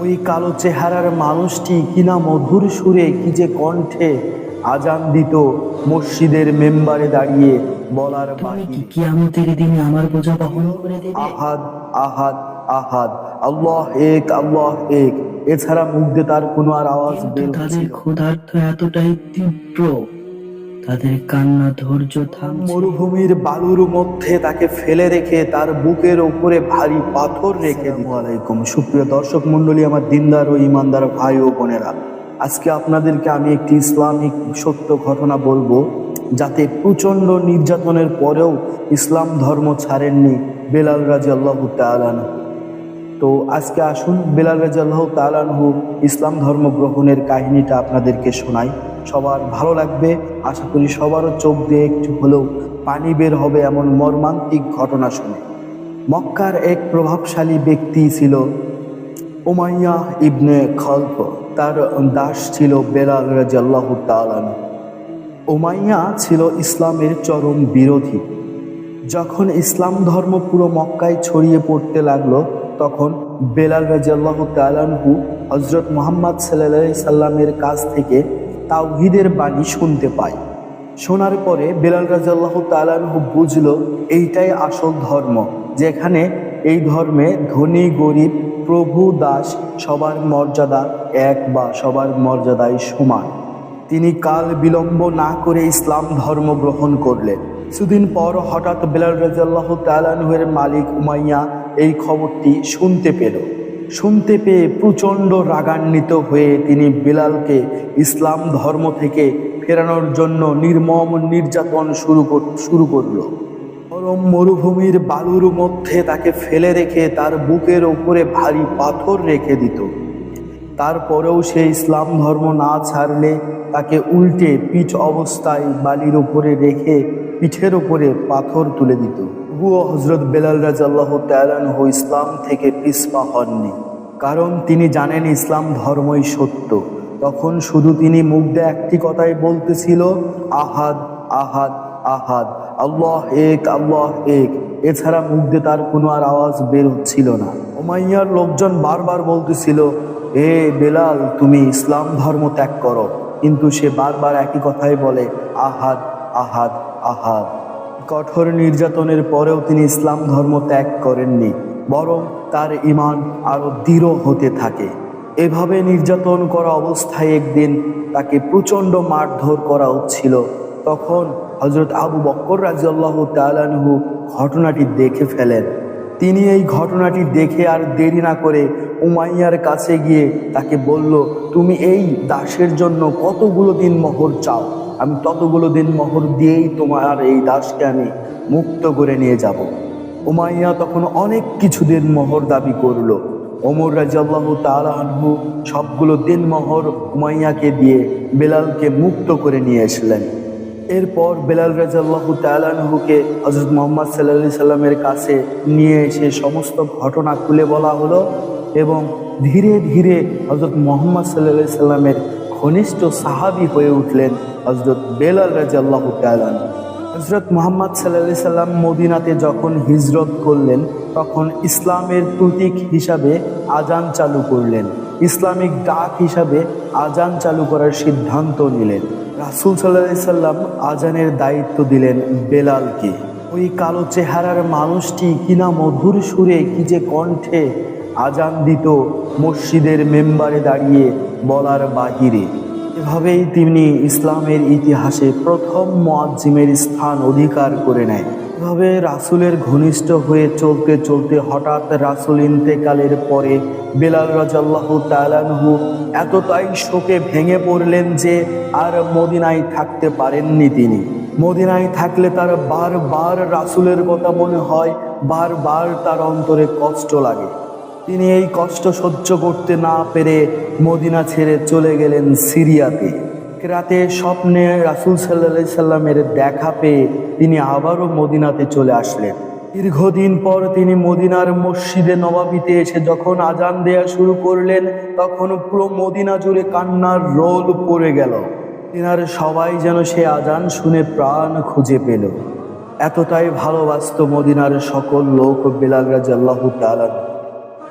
ওই কালো চেহারার মানুষটি কিনা মধুর সুরে কি যে কণ্ঠে আজান দিত মসজিদের মেম্বারে দাঁড়িয়ে বলার তুমি বাহিরে। কি কিয়ামতের দিনে আমার বোঝা বহন করে দেবে? আহাদ আহাদ আহাদ। আল্লাহ এক আল্লাহ এক। এছাড়া মুখ দিয়ে তার কোনো আর আওয়াজ বের না। ক্ষুধার্থ এতটাই তীব্র তাদের কান্না ধৈর্য থামছে। মরুভূমির বালুর মধ্যে তাকে ফেলে রেখে তার বুকের উপরে ভারী পাথর রেখে আলাইকুম। সুপ্রিয় দর্শক মণ্ডলী আমার দিনদার ও ইমানদার ভাই ও বোনেরা আজকে আপনাদেরকে আমি একটি ইসলামিক সত্য ঘটনা বলব যাতে প্রচণ্ড নির্যাতনের পরেও ইসলাম ধর্ম ছাড়েননি বেলাল রাজি আল্লাহ তালান তো আজকে আসুন বেলাল রাজি আল্লাহ তালানহু ইসলাম ধর্ম গ্রহণের কাহিনীটা আপনাদেরকে শোনাই। সবার ভালো লাগবে আশা করি সবারও চোখ দিয়ে একটু হলেও পানি বের হবে এমন মর্মান্তিক ঘটনা শুনে। মক্কার এক প্রভাবশালী ব্যক্তি ছিল উমাইয়া ইবনে খলফ। তার দাস ছিল বেলাল রাজি আল্লাহ তালানহু উমাইয়া ছিল ইসলামের চরম বিরোধী। যখন ইসলাম ধর্ম পুরো মক্কায় ছড়িয়ে পড়তে লাগল, তখন বেলাল রাজিয়াল্লাহ তালানহু হজরত মোহাম্মদ সাল্লা সাল্লামের কাছ থেকে তাওহিদের বাণী শুনতে পায়। শোনার পরে বেলাল রাজিয়াল্লাহ তালানহু বুঝল, এইটাই আসল ধর্ম, যেখানে এই ধর্মে ধনী, গরিব, প্রভু, দাস সবার মর্যাদা এক বা সবার মর্যাদায় সমান। তিনি কাল বিলম্ব না করে ইসলাম ধর্ম গ্রহণ করলেন। কিছুদিন পর হঠাৎ বেলাল রাজাল্লাহ তালানহের মালিক উমাইয়া এই খবরটি শুনতে পেল। শুনতে পেয়ে প্রচণ্ড রাগান্বিত হয়ে তিনি বেলালকে ইসলাম ধর্ম থেকে ফেরানোর জন্য নির্মম নির্যাতন শুরু শুরু করল। গরম মরুভূমির বালুর মধ্যে তাকে ফেলে রেখে তার বুকের ওপরে ভারী পাথর রেখে দিত। তারপরেও সে ইসলাম ধর্ম না ছাড়লে তাকে উল্টে পিঠ অবস্থায় বালির উপরে রেখে পিঠের উপরে পাথর তুলে দিত। তবুও হজরত বেলাল রাজ আল্লাহ তালানহ ইসলাম থেকে পিসপা হননি। কারণ তিনি জানেন ইসলাম ধর্মই সত্য। তখন শুধু তিনি দিয়ে একটি কথাই বলতেছিল, আহাদ আহাদ আহাদ, আল্লাহ এক আল্লাহ এক। এছাড়া দিয়ে তার কোনো আর আওয়াজ বের হচ্ছিল না। ওমাইয়ার লোকজন বারবার বলতেছিল, এ বেলাল, তুমি ইসলাম ধর্ম ত্যাগ করো। কিন্তু সে বারবার একই কথাই বলে, আহাদ আহাদ আহাদ। কঠোর নির্যাতনের পরেও তিনি ইসলাম ধর্ম ত্যাগ করেননি। বরং তার ইমান আরও দৃঢ় হতে থাকে। এভাবে নির্যাতন করা অবস্থায় একদিন তাকে প্রচণ্ড মারধর করা হচ্ছিল। তখন হজরত আবু বক্কর রাজিয়াল্লাহ তালানহু ঘটনাটি দেখে ফেলেন। তিনি এই ঘটনাটি দেখে আর দেরি না করে উমাইয়ার কাছে গিয়ে তাকে বলল, তুমি এই দাসের জন্য কতগুলো দিন মোহর চাও? আমি ততগুলো দিন মোহর দিয়েই তোমার এই দাসকে আমি মুক্ত করে নিয়ে যাব। উমাইয়া তখন অনেক কিছু দিন মোহর দাবি করল। ওমর রাজিয়াল্লাহ তালাহু সবগুলো দিন মোহর উমাইয়াকে দিয়ে বেলালকে মুক্ত করে নিয়ে আসলেন এরপর বেলাল রাজাল্লাহ তালানহুকে হজরত মোহাম্মদ সাল্লা সাল্লামের কাছে নিয়ে এসে সমস্ত ঘটনা খুলে বলা হলো এবং ধীরে ধীরে হজরত মোহাম্মদ সাল্লা সাল্লামের ঘনিষ্ঠ সাহাবি হয়ে উঠলেন হজরত বেলাল রাজাল্লাহ তালান হজরত মোহাম্মদ সাল্লা সাল্লাম মদিনাতে যখন হিজরত করলেন, তখন ইসলামের প্রতীক হিসাবে আজান চালু করলেন। ইসলামিক ডাক হিসাবে আজান চালু করার সিদ্ধান্ত নিলেন। রাসুল সাল্লাহ সাল্লাম আজানের দায়িত্ব দিলেন বেলালকে। ওই কালো চেহারার মানুষটি কিনা মধুর সুরে কি যে কণ্ঠে আজান দিত মসজিদের মেম্বারে দাঁড়িয়ে বলার বাহিরে। এভাবেই তিনি ইসলামের ইতিহাসে প্রথম মোয়াজ্জিমের স্থান অধিকার করে নেয়। এভাবে রাসুলের ঘনিষ্ঠ হয়ে চলতে চলতে হঠাৎ রাসুল ইন্তেকালের পরে বেলাল রাজাল্লাহ তালানহু এতটাই শোকে ভেঙে পড়লেন যে আর মদিনায় থাকতে পারেননি তিনি। মদিনায় থাকলে তার বারবার রাসুলের কথা মনে হয়, বারবার তার অন্তরে কষ্ট লাগে। তিনি এই কষ্ট সহ্য করতে না পেরে মদিনা ছেড়ে চলে গেলেন সিরিয়াতে। রাতে স্বপ্নে রাসুল সাল্লা সাল্লামের দেখা পেয়ে তিনি আবারও মদিনাতে চলে আসলেন। দীর্ঘদিন পর তিনি মদিনার মসজিদে নবাবিতে এসে যখন আজান দেয়া শুরু করলেন তখন পুরো মদিনা জুড়ে কান্নার রোল পড়ে গেল। তিনার সবাই যেন সে আজান শুনে প্রাণ খুঁজে পেল। এতটাই ভালোবাসত মদিনার সকল লোক বেলাল রাজাল্লাহু তাআলা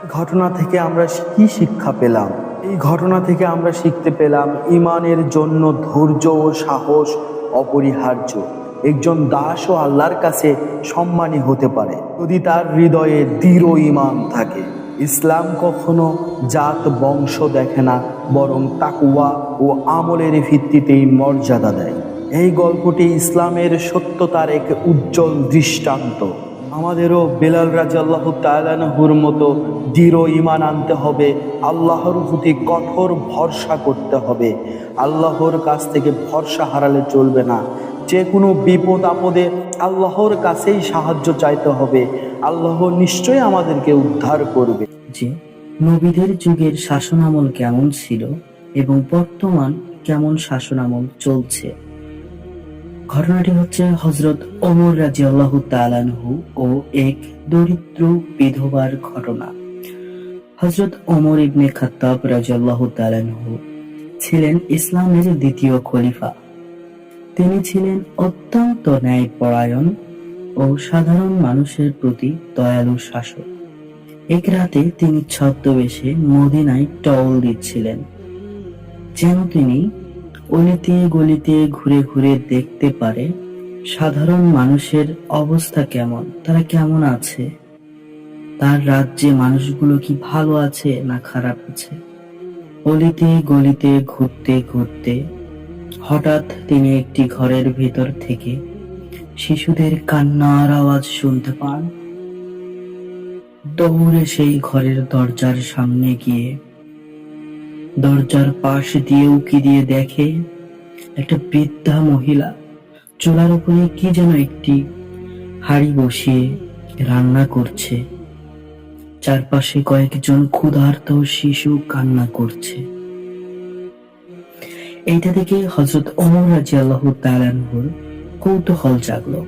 ঘটনা থেকে আমরা কি শিক্ষা পেলাম? এই ঘটনা থেকে আমরা শিখতে পেলাম ইমানের জন্য ধৈর্য ও সাহস অপরিহার্য। একজন দাস ও আল্লাহর কাছে সম্মানী হতে পারে যদি তার হৃদয়ে দৃঢ় ইমান থাকে। ইসলাম কখনো জাত, বংশ দেখে না, বরং তাকুয়া ও আমলের ভিত্তিতেই মর্যাদা দেয়। এই গল্পটি ইসলামের সত্যতার এক উজ্জ্বল দৃষ্টান্ত। আমাদেরও বেলাল রাজা আল্লাহ তালানহুর মতো দৃঢ় ইমান আনতে হবে, আল্লাহর প্রতি কঠোর ভরসা করতে হবে। আল্লাহর কাছ থেকে ভরসা হারালে চলবে না। যে কোনো বিপদ আপদে আল্লাহর কাছেই সাহায্য চাইতে হবে। আল্লাহ নিশ্চয়ই আমাদেরকে উদ্ধার করবে। যে নবীদের যুগের শাসনামল কেমন ছিল এবং বর্তমান কেমন শাসনামল চলছে? ঘটনাটি হচ্ছে হজরত ওমর রাজি আল্লাহ তালানহু ও এক দরিদ্র বিধবার ঘটনা। হজরত ওমর ইবনে খাত্তাব রাজি আল্লাহ তালানহু ছিলেন ইসলামের দ্বিতীয় খলিফা। তিনি ছিলেন অত্যন্ত ন্যায়পরায়ণ ও সাধারণ মানুষের প্রতি দয়ালু শাসক। এক রাতে তিনি ছদ্মবেশে মদিনায় টহল দিচ্ছিলেন। যেন তিনি অলিতে গলিতে ঘুরে ঘুরে দেখতে পারে সাধারণ মানুষের অবস্থা কেমন, তারা কেমন আছে, তার রাজ্যে মানুষগুলো কি ভালো আছে না খারাপ আছে। অলিতে গলিতে ঘুরতে ঘুরতে হঠাৎ তিনি একটি ঘরের ভেতর থেকে শিশুদের কান্নার আওয়াজ শুনতে পান। দৌড়ে সেই ঘরের দরজার সামনে গিয়ে দরজার পাশ দিয়ে উকি দিয়ে দেখে একটা বৃদ্ধা মহিলা। চুলার উপরে কি যেন একটি হাড়ি বসিয়ে রান্না করছে। চারপাশে কয়েকজন ক্ষুধার্ত শিশু কান্না করছে। এইটা দেখে হজরত অমর রাজি আল্লাহ তালানহুর কৌতূহল জাগলো।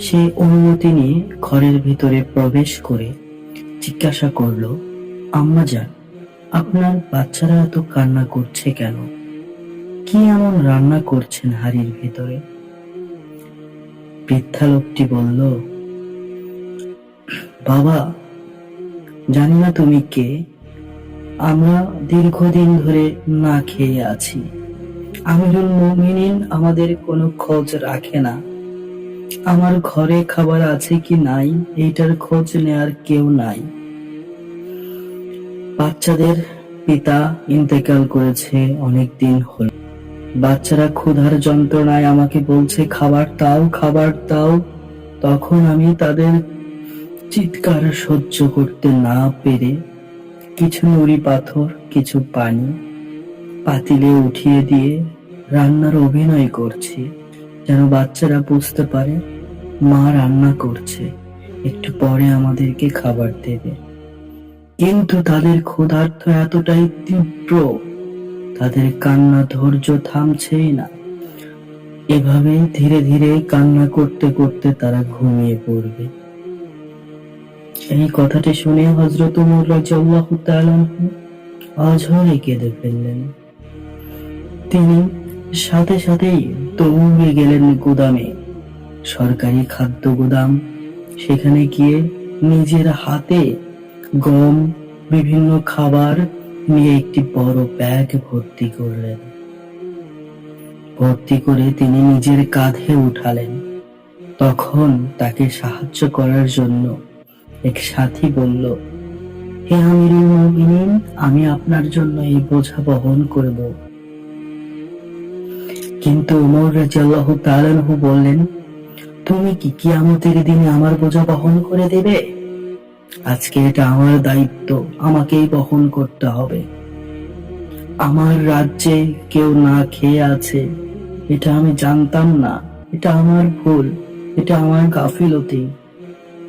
সে অনুমতি নিয়ে ঘরের ভিতরে প্রবেশ করে জিজ্ঞাসা করল, আম্মা যান। আপনার বাচ্চারা এত কান্না করছে কেন? কি এমন রান্না করছেন হাড়ির ভিতরে? বৃদ্ধা লোকটি বলল, বাবা, জানি না তুমি কে। আমরা দীর্ঘদিন ধরে না খেয়ে আছি। আমিরুল মুমিনিন আমাদের কোনো খোঁজ রাখে না। আমার ঘরে খাবার আছে কি নাই, এইটার খোঁজ নেয়ার কেউ নাই। বাচ্চাদের পিতা ইন্তেকাল করেছে অনেক দিন হল। বাচ্চারা ক্ষুধার যন্ত্রণায় আমাকে বলছে, খাবার দাও খাবার দাও। তখন আমি তাদের চিৎকার সহ্য করতে না পেরে কিছু নুড়ি পাথর, কিছু পানি পাতিলে উঠিয়ে দিয়ে রান্নার অভিনয় করছি, যেন বাচ্চারা বুঝতে পারে মা রান্না করছে। একটু পরে আমাদেরকে খাবার দেবে। কিন্তু তাদের ক্ষুধার্থ এতটাই তীব্র, তাদের কান্না ধৈর্য থামছেই না। এভাবে ধীরে ধীরে কান্না করতে করতে তারা ঘুমিয়ে পড়বে। এই কথাটি শুনে হজরত অঝরে কেঁদে ফেললেন। তিনি সাথে সাথেই দৌড়ে গেলেন গুদামে। সরকারি খাদ্য গুদাম, সেখানে গিয়ে নিজের হাতে গম, বিভিন্ন খাবার নিয়ে একটি বড় ব্যাগ ভর্তি করলেন। ভর্তি করে তিনি নিজের কাঁধে উঠালেন। তখন তাকে সাহায্য করার জন্য এক সাথী বলল, হে মুমিনিন আমি আপনার জন্য এই বোঝা বহন করব। কিন্তু উমর রাজিয়াল্লাহু তাআলাহু বললেন, তুমি কি কি কিয়ামতের দিনে আমার বোঝা বহন করে দেবে? আজকে এটা আমার দায়িত্ব, আমাকেই বহন করতে হবে। আমার রাজ্যে কেউ না খেয়ে আছে, এটা আমি জানতাম না, এটা আমার ভুল, এটা আমার গাফিলতি,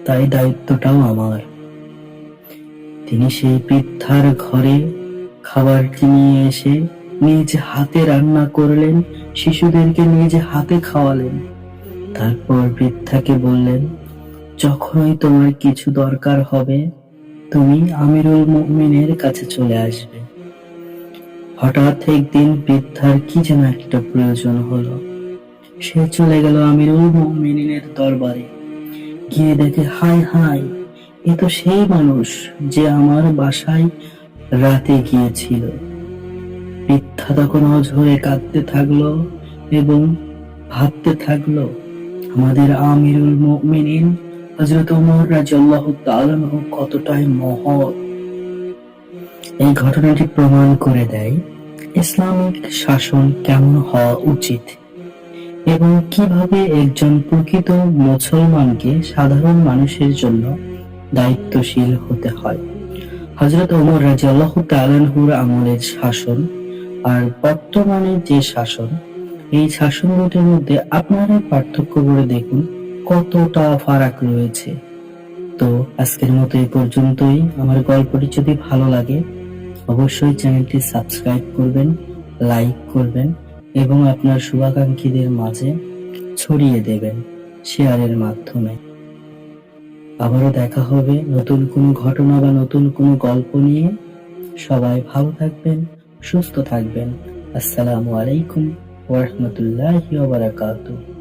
তাই দায়িত্বটাও আমার। তিনি সেই বৃদ্ধার ঘরে খাবারটি নিয়ে এসে নিজ হাতে রান্না করলেন, শিশুদেরকে নিজ হাতে খাওয়ালেন। তারপর বৃদ্ধাকে বললেন যখনই তোমার কিছু দরকার হবে, তুমি আমিরুল মুমিনের কাছে চলে আসবে। হঠাৎ একদিন বৃদ্ধার কি যেন একটা প্রয়োজন হলো। সে চলে গেল আমিরুল মুমিনের দরবারে। গিয়ে দেখে হাই হাই এ তো সেই মানুষ যে আমার বাসায় রাতে গিয়েছিল। বৃদ্ধা তখন অঝরে কাঁদতে থাকল এবং ভাবতে থাকল, আমাদের আমিরুল মুমিনিন হযরত ওমর রাদিয়াল্লাহু তাআলা আনহু কতটাই মহৎ। এই ঘটনাটি প্রমাণ করে দেয় ইসলামিক শাসন কেমন হওয়া উচিত এবং কীভাবে একজন প্রকৃত মুসলমানকে সাধারণ মানুষের জন্য দায়িত্বশীল হতে হয়। হযরত ওমর তাআলা আনহুর আমলের শাসন আর বর্তমানে যে শাসন, এই শাসন দুটির মধ্যে আপনারা পার্থক্য করে দেখুন কতটা ফারাক রয়েছে। তো আজকের মতো এই পর্যন্তই। আমার গল্পটি যদি ভালো লাগে, অবশ্যই চ্যানেলটি সাবস্ক্রাইব করবেন, লাইক করবেন এবং আপনার শুভাকাঙ্ক্ষীদের মাঝে ছড়িয়ে দেবেন শেয়ারের মাধ্যমে। আবারও দেখা হবে নতুন কোনো ঘটনা বা নতুন কোনো গল্প নিয়ে। সবাই ভালো থাকবেন, সুস্থ থাকবেন। আসসালামু আলাইকুম ওয়া রাহমাতুল্লাহি ওয়া বারাকাতুহু।